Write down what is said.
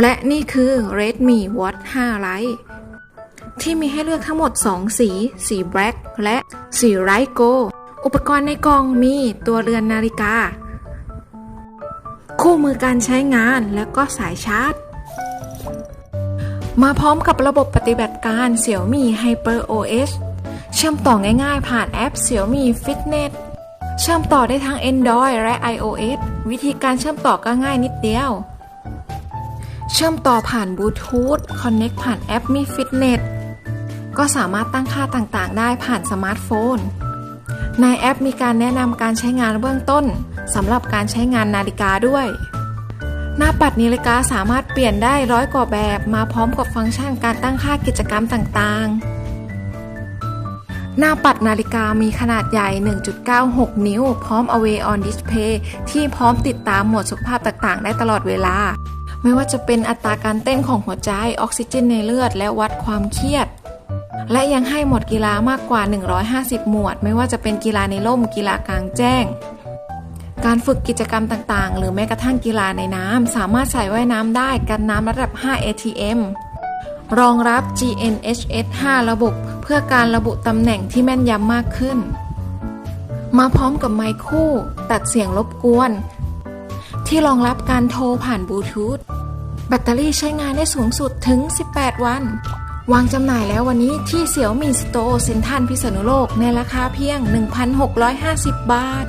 และนี่คือ Redmi Watch 5 Lite ที่มีให้เลือกทั้งหมด 2 สี สี Black และสี Light Gold อุปกรณ์ในกล่องมีตัวเรือนนาฬิกา คู่มือการใช้งานและก็สายชาร์จ มาพร้อมกับระบบปฏิบัติการ Xiaomi Hyper OS เชื่อมต่อง่ายๆ ผ่านแอป Xiaomi Fitness เชื่อมต่อได้ทั้ง Android และ iOS วิธีการเชื่อมต่อก็ง่ายนิดเดียว เชื่อมต่อผ่านบลูทูธ Connect ผ่านแอป Mi Fitness ก็สามารถตั้งค่าต่างๆ ได้ผ่านสมาร์ทโฟน ในแอปมีการแนะนำการใช้งานเบื้องต้นสำหรับการใช้งานนาฬิกาด้วย หน้าปัดนาฬิกาสามารถเปลี่ยนได้ร้อยกว่าแบบมาพร้อมกับฟังก์ชันการตั้งค่ากิจกรรมต่างๆ หน้าปัดนาฬิกามีขนาดใหญ่ 1.96 นิ้ว พร้อม Away on Display ที่พร้อมติดตามโหมดสุขภาพต่างๆ ได้ตลอดเวลา ไม่ว่าจะเป็นอัตราการเต้นของหัวใจออกซิเจนในเลือด และวัดความเครียด และยังให้หมวดกีฬามากกว่า 150 หมวด ไม่ว่าจะเป็นกีฬาในร่มกีฬากลางแจ้ง การฝึกกิจกรรมต่างๆ หรือแม้กระทั่งกีฬาในน้ำสามารถใส่ว่ายน้ำได้กันน้ำระดับ 5 ATM รองรับ GNHS 5 ระบบ เพื่อการระบุตำแหน่งที่แม่นยำมากขึ้น มาพร้อมกับไมค์คู่ ตัดเสียงรบกวน ที่รองรับการโทรผ่านบลูทูธ แบตเตอรี่ใช้งานได้สูงสุดถึง 18 วัน วางจำหน่ายแล้ววันนี้ที่เสี่ยวมีสโตร์เซ็นทันพิษณุโลกในราคาเพียง 1,650 บาท